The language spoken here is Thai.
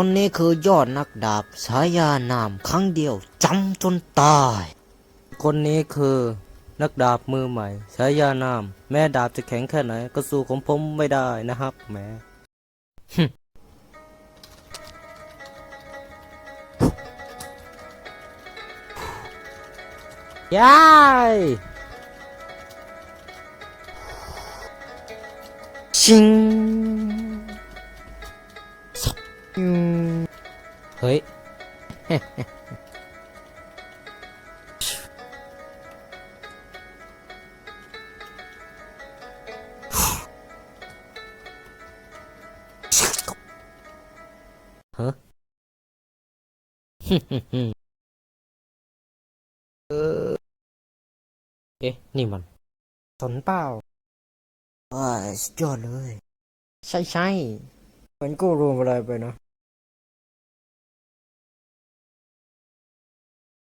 คนนี้คือยอดนักดาบฉายานามครั้งเดียวจำจนตาย คนนี้คือนักดาบมือใหม่ฉายานาม แม่ดาบจะแข็งแค่ไหน ก็สู้ของผมไม่ได้นะครับแหมยายชิง เฮ้ย ฮะ เออเอ๊ะ นี่มัน สนเปล่าว้ายสุดยอดเลย ใช่ใช่มันก็รวมอะไรไปนะ